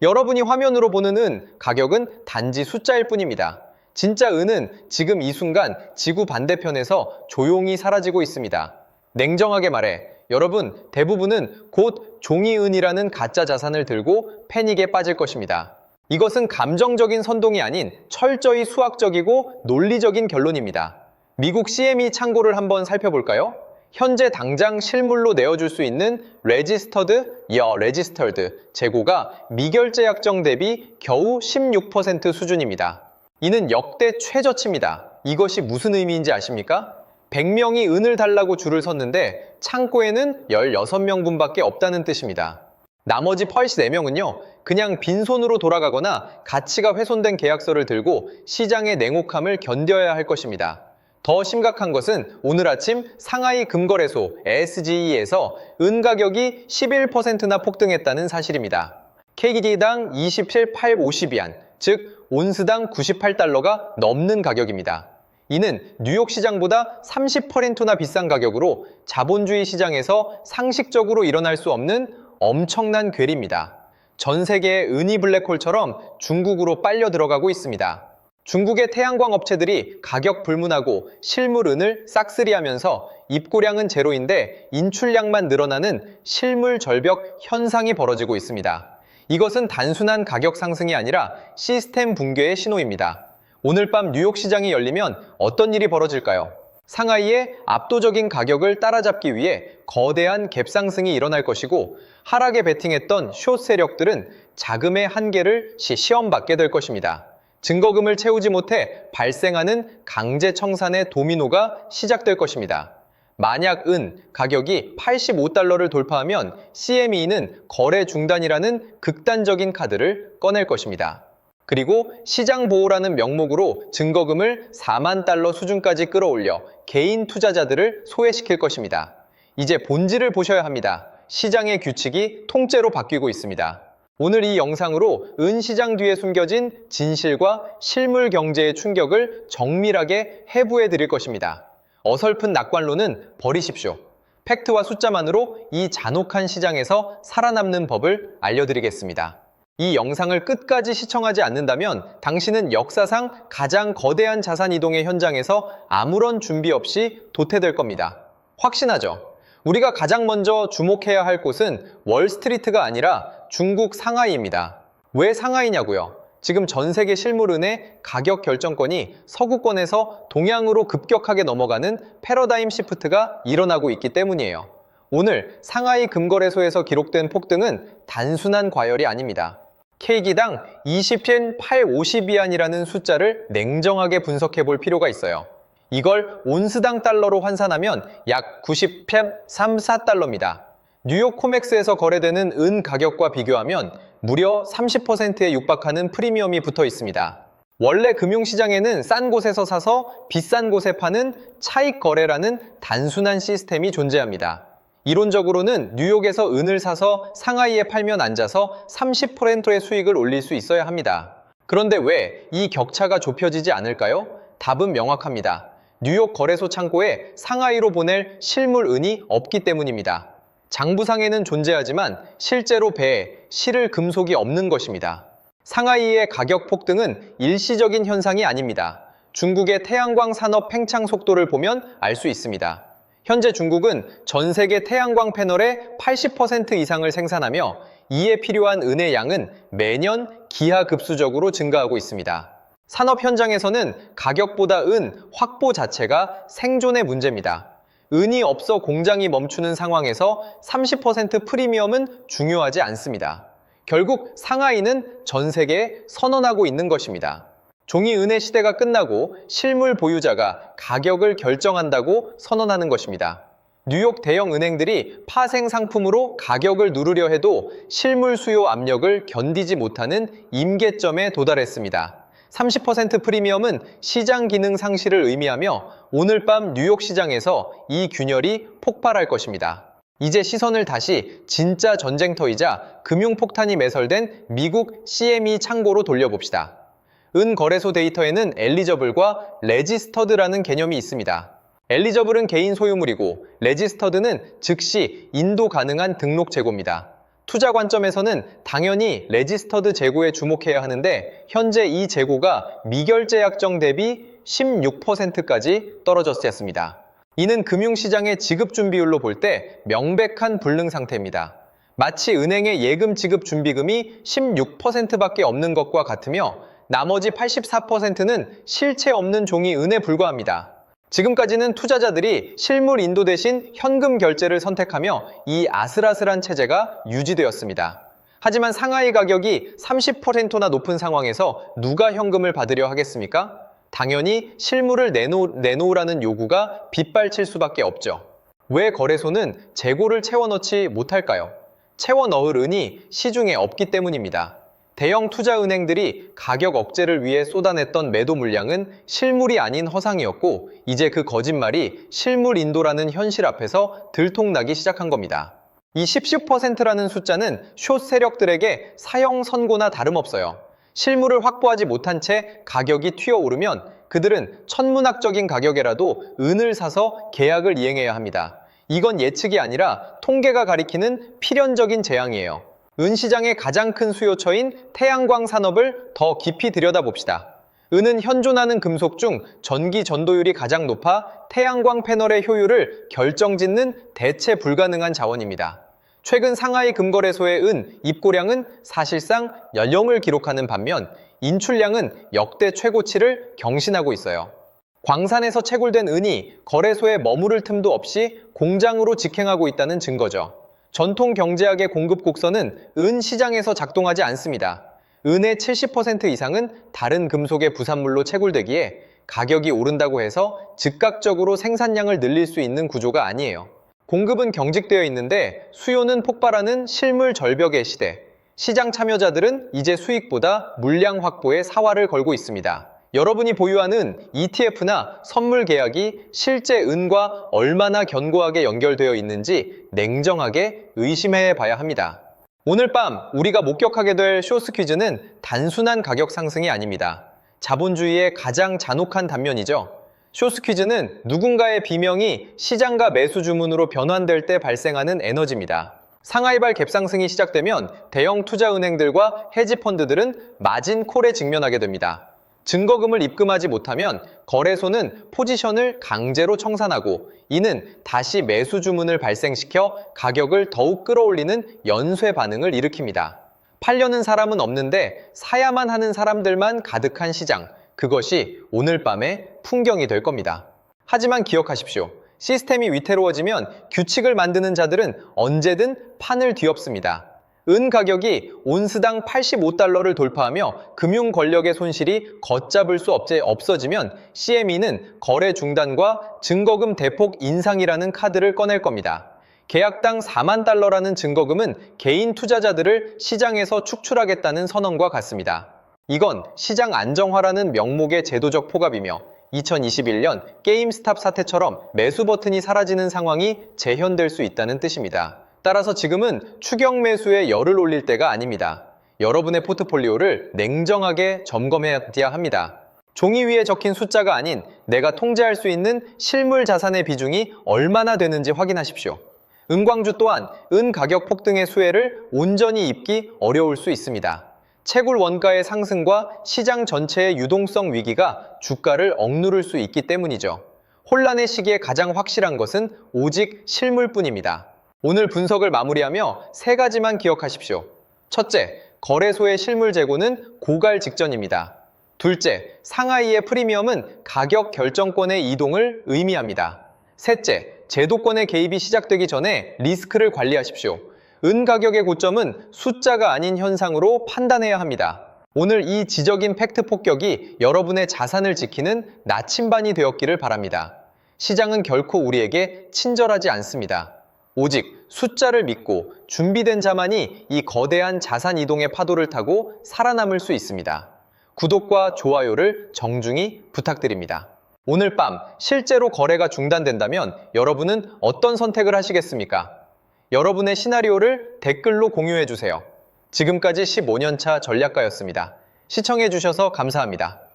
여러분이 화면으로 보는 은 가격은 단지 숫자일 뿐입니다. 진짜 은은 지금 이 순간 지구 반대편에서 조용히 사라지고 있습니다. 냉정하게 말해 여러분 대부분은 곧 종이은이라는 가짜 자산을 들고 패닉에 빠질 것입니다. 이것은 감정적인 선동이 아닌 철저히 수학적이고 논리적인 결론입니다. 미국 CME 창고를 한번 살펴볼까요? 현재 당장 실물로 내어줄 수 있는 레지스터드, 여 레지스터드 재고가 미결제 약정 대비 겨우 16% 수준입니다. 이는 역대 최저치입니다. 이것이 무슨 의미인지 아십니까? 100명이 은을 달라고 줄을 섰는데 창고에는 16명분밖에 없다는 뜻입니다. 나머지 84명은요, 그냥 빈손으로 돌아가거나 가치가 훼손된 계약서를 들고 시장의 냉혹함을 견뎌야 할 것입니다. 더 심각한 것은 오늘 아침 상하이 금거래소 SGE에서 은 가격이 11%나 폭등했다는 사실입니다. KD당 27,850위안, 즉 온스당 98달러가 넘는 가격입니다. 이는 뉴욕 시장보다 30%나 비싼 가격으로 자본주의 시장에서 상식적으로 일어날 수 없는 엄청난 괴리입니다. 전 세계의 은이 블랙홀처럼 중국으로 빨려 들어가고 있습니다. 중국의 태양광 업체들이 가격 불문하고 실물 은을 싹쓸이하면서 입고량은 제로인데 인출량만 늘어나는 실물 절벽 현상이 벌어지고 있습니다. 이것은 단순한 가격 상승이 아니라 시스템 붕괴의 신호입니다. 오늘 밤 뉴욕 시장이 열리면 어떤 일이 벌어질까요? 상하이의 압도적인 가격을 따라잡기 위해 거대한 갭상승이 일어날 것이고 하락에 베팅했던 숏 세력들은 자금의 한계를 시- 시험받게 될 것입니다. 증거금을 채우지 못해 발생하는 강제 청산의 도미노가 시작될 것입니다. 만약 은 가격이 85달러를 돌파하면 CME는 거래 중단이라는 극단적인 카드를 꺼낼 것입니다. 그리고 시장 보호라는 명목으로 증거금을 4만 달러 수준까지 끌어올려 개인 투자자들을 소외시킬 것입니다. 이제 본질을 보셔야 합니다. 시장의 규칙이 통째로 바뀌고 있습니다. 오늘 이 영상으로 은 시장 뒤에 숨겨진 진실과 실물 경제의 충격을 정밀하게 해부해 드릴 것입니다. 어설픈 낙관론은 버리십시오. 팩트와 숫자만으로 이 잔혹한 시장에서 살아남는 법을 알려드리겠습니다. 이 영상을 끝까지 시청하지 않는다면 당신은 역사상 가장 거대한 자산 이동의 현장에서 아무런 준비 없이 도태될 겁니다. 확신하죠? 우리가 가장 먼저 주목해야 할 곳은 월스트리트가 아니라 중국 상하이입니다. 왜 상하이냐고요? 지금 전 세계 실물은의 가격 결정권이 서구권에서 동양으로 급격하게 넘어가는 패러다임 시프트가 일어나고 있기 때문이에요. 오늘 상하이 금거래소에서 기록된 폭등은 단순한 과열이 아닙니다. K기당 20.850위안이라는 숫자를 냉정하게 분석해 볼 필요가 있어요. 이걸 온스당 달러로 환산하면 약 90.34달러입니다. 뉴욕 코맥스에서 거래되는 은 가격과 비교하면 무려 30%에 육박하는 프리미엄이 붙어 있습니다. 원래 금융시장에는 싼 곳에서 사서 비싼 곳에 파는 차익 거래라는 단순한 시스템이 존재합니다. 이론적으로는 뉴욕에서 은을 사서 상하이에 팔면 앉아서 30%의 수익을 올릴 수 있어야 합니다. 그런데 왜 이 격차가 좁혀지지 않을까요? 답은 명확합니다. 뉴욕 거래소 창고에 상하이로 보낼 실물 은이 없기 때문입니다. 장부상에는 존재하지만 실제로 배에 실을 금속이 없는 것입니다. 상하이의 가격 폭등은 일시적인 현상이 아닙니다. 중국의 태양광 산업 팽창 속도를 보면 알 수 있습니다. 현재 중국은 전 세계 태양광 패널의 80% 이상을 생산하며 이에 필요한 은의 양은 매년 기하급수적으로 증가하고 있습니다. 산업 현장에서는 가격보다 은 확보 자체가 생존의 문제입니다. 은이 없어 공장이 멈추는 상황에서 30% 프리미엄은 중요하지 않습니다. 결국 상하이는 전 세계에 선언하고 있는 것입니다. 종이 은의 시대가 끝나고 실물 보유자가 가격을 결정한다고 선언하는 것입니다. 뉴욕 대형 은행들이 파생 상품으로 가격을 누르려 해도 실물 수요 압력을 견디지 못하는 임계점에 도달했습니다. 30% 프리미엄은 시장 기능 상실을 의미하며 오늘 밤 뉴욕 시장에서 이 균열이 폭발할 것입니다. 이제 시선을 다시 진짜 전쟁터이자 금융폭탄이 매설된 미국 CME 창고로 돌려봅시다. 은 거래소 데이터에는 엘리저블과 레지스터드라는 개념이 있습니다. 엘리저블은 개인 소유물이고 레지스터드는 즉시 인도 가능한 등록 재고입니다. 투자 관점에서는 당연히 레지스터드 재고에 주목해야 하는데 현재 이 재고가 미결제 약정 대비 16%까지 떨어졌습니다. 이는 금융시장의 지급 준비율로 볼 때 명백한 불능 상태입니다. 마치 은행의 예금 지급 준비금이 16%밖에 없는 것과 같으며 나머지 84%는 실체 없는 종이 은에 불과합니다. 지금까지는 투자자들이 실물 인도 대신 현금 결제를 선택하며 이 아슬아슬한 체제가 유지되었습니다. 하지만 상하이 가격이 30%나 높은 상황에서 누가 현금을 받으려 하겠습니까? 당연히 실물을 내놓, 내놓으라는 요구가 빗발칠 수밖에 없죠. 왜 거래소는 재고를 채워넣지 못할까요? 채워 넣을 은이 시중에 없기 때문입니다. 대형 투자 은행들이 가격 억제를 위해 쏟아냈던 매도 물량은 실물이 아닌 허상이었고 이제 그 거짓말이 실물 인도라는 현실 앞에서 들통나기 시작한 겁니다. 이 10%라는 숫자는 숏 세력들에게 사형 선고나 다름없어요. 실물을 확보하지 못한 채 가격이 튀어오르면 그들은 천문학적인 가격에라도 은을 사서 계약을 이행해야 합니다. 이건 예측이 아니라 통계가 가리키는 필연적인 재앙이에요. 은 시장의 가장 큰 수요처인 태양광 산업을 더 깊이 들여다봅시다. 은은 현존하는 금속 중 전기 전도율이 가장 높아 태양광 패널의 효율을 결정짓는 대체 불가능한 자원입니다. 최근 상하이 금거래소의 은 입고량은 사실상 연령을 기록하는 반면 인출량은 역대 최고치를 경신하고 있어요. 광산에서 채굴된 은이 거래소에 머무를 틈도 없이 공장으로 직행하고 있다는 증거죠. 전통 경제학의 공급 곡선은 은 시장에서 작동하지 않습니다. 은의 70% 이상은 다른 금속의 부산물로 채굴되기에 가격이 오른다고 해서 즉각적으로 생산량을 늘릴 수 있는 구조가 아니에요. 공급은 경직되어 있는데 수요는 폭발하는 실물 절벽의 시대. 시장 참여자들은 이제 수익보다 물량 확보에 사활을 걸고 있습니다. 여러분이 보유하는 ETF나 선물 계약이 실제 은과 얼마나 견고하게 연결되어 있는지 냉정하게 의심해 봐야 합니다. 오늘 밤 우리가 목격하게 될 쇼스 퀴즈는 단순한 가격 상승이 아닙니다. 자본주의의 가장 잔혹한 단면이죠. 쇼스 퀴즈는 누군가의 비명이 시장과 매수 주문으로 변환될 때 발생하는 에너지입니다. 상하이발 갭상승이 시작되면 대형 투자은행들과 헤지펀드들은 마진 콜에 직면하게 됩니다. 증거금을 입금하지 못하면 거래소는 포지션을 강제로 청산하고 이는 다시 매수 주문을 발생시켜 가격을 더욱 끌어올리는 연쇄 반응을 일으킵니다. 팔려는 사람은 없는데 사야만 하는 사람들만 가득한 시장. 그것이 오늘 밤의 풍경이 될 겁니다. 하지만 기억하십시오. 시스템이 위태로워지면 규칙을 만드는 자들은 언제든 판을 뒤엎습니다. 은 가격이 온스당 85달러를 돌파하며 금융 권력의 손실이 걷잡을 수 없제 없어지면 CME는 거래 중단과 증거금 대폭 인상이라는 카드를 꺼낼 겁니다. 계약당 4만 달러라는 증거금은 개인 투자자들을 시장에서 축출하겠다는 선언과 같습니다. 이건 시장 안정화라는 명목의 제도적 포갑이며 2021년 게임스탑 사태처럼 매수 버튼이 사라지는 상황이 재현될 수 있다는 뜻입니다. 따라서 지금은 추경 매수에 열을 올릴 때가 아닙니다. 여러분의 포트폴리오를 냉정하게 점검해야 합니다. 종이 위에 적힌 숫자가 아닌 내가 통제할 수 있는 실물 자산의 비중이 얼마나 되는지 확인하십시오. 은광주 또한 은 가격 폭등의 수혜를 온전히 입기 어려울 수 있습니다. 채굴 원가의 상승과 시장 전체의 유동성 위기가 주가를 억누를 수 있기 때문이죠. 혼란의 시기에 가장 확실한 것은 오직 실물뿐입니다. 오늘 분석을 마무리하며 세 가지만 기억하십시오. 첫째, 거래소의 실물 재고는 고갈 직전입니다. 둘째, 상하이의 프리미엄은 가격 결정권의 이동을 의미합니다. 셋째, 제도권의 개입이 시작되기 전에 리스크를 관리하십시오. 은 가격의 고점은 숫자가 아닌 현상으로 판단해야 합니다. 오늘 이 지적인 팩트 폭격이 여러분의 자산을 지키는 나침반이 되었기를 바랍니다. 시장은 결코 우리에게 친절하지 않습니다. 오직 숫자를 믿고 준비된 자만이 이 거대한 자산 이동의 파도를 타고 살아남을 수 있습니다. 구독과 좋아요를 정중히 부탁드립니다. 오늘 밤 실제로 거래가 중단된다면 여러분은 어떤 선택을 하시겠습니까? 여러분의 시나리오를 댓글로 공유해 주세요. 지금까지 15년차 전략가였습니다. 시청해 주셔서 감사합니다.